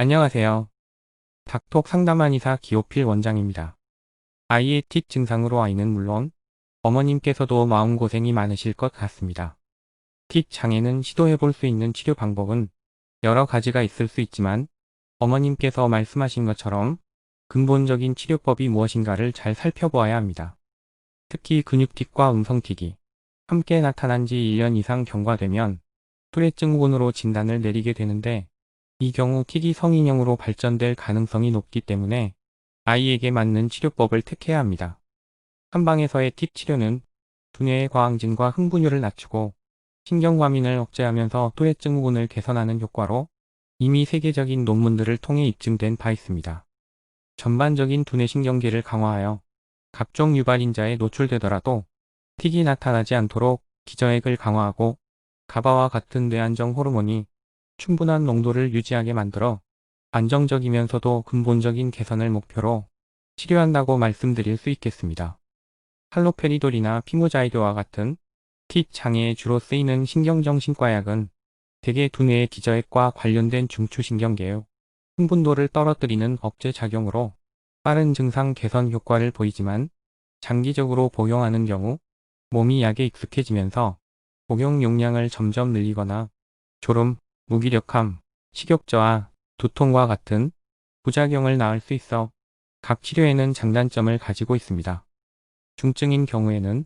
안녕하세요. 닥톡 상담한 의사 기호필 원장입니다. 아이의 틱 증상으로 아이는 물론 어머님께서도 마음고생이 많으실 것 같습니다. 틱 장애는 시도해볼 수 있는 치료 방법은 여러 가지가 있을 수 있지만 어머님께서 말씀하신 것처럼 근본적인 치료법이 무엇인가를 잘 살펴보아야 합니다. 특히 근육틱과 음성틱이 함께 나타난 지 1년 이상 경과되면 투레증후군으로 진단을 내리게 되는데 이 경우 틱이 성인형으로 발전될 가능성이 높기 때문에 아이에게 맞는 치료법을 택해야 합니다. 한방에서의 틱 치료는 두뇌의 과항진과 흥분율을 낮추고 신경과민을 억제하면서 토해증 후군을 개선하는 효과로 이미 세계적인 논문들을 통해 입증된 바 있습니다. 전반적인 두뇌 신경계를 강화하여 각종 유발인자에 노출되더라도 틱이 나타나지 않도록 기저핵을 강화하고 가바와 같은 뇌안정 호르몬이 충분한 농도를 유지하게 만들어 안정적이면서도 근본적인 개선을 목표로 치료한다고 말씀드릴 수 있겠습니다. 할로페리돌이나 피무자이드와 같은 틱 장애에 주로 쓰이는 신경정신과약은 대개 두뇌의 기저핵과 관련된 중추신경계의 흥분도를 떨어뜨리는 억제 작용으로 빠른 증상 개선 효과를 보이지만 장기적으로 복용하는 경우 몸이 약에 익숙해지면서 복용 용량을 점점 늘리거나 졸음, 무기력함, 식욕저하, 두통과 같은 부작용을 낳을 수 있어 각 치료에는 장단점을 가지고 있습니다. 중증인 경우에는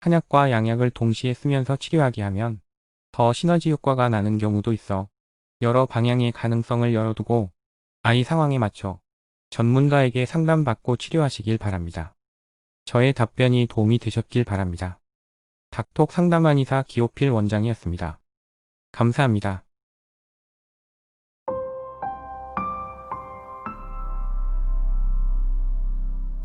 한약과 양약을 동시에 쓰면서 치료하게 하면 더 시너지 효과가 나는 경우도 있어 여러 방향의 가능성을 열어두고 아이 상황에 맞춰 전문가에게 상담받고 치료하시길 바랍니다. 저의 답변이 도움이 되셨길 바랍니다. 닥톡 상담한 의사 기호필 원장이었습니다. 감사합니다.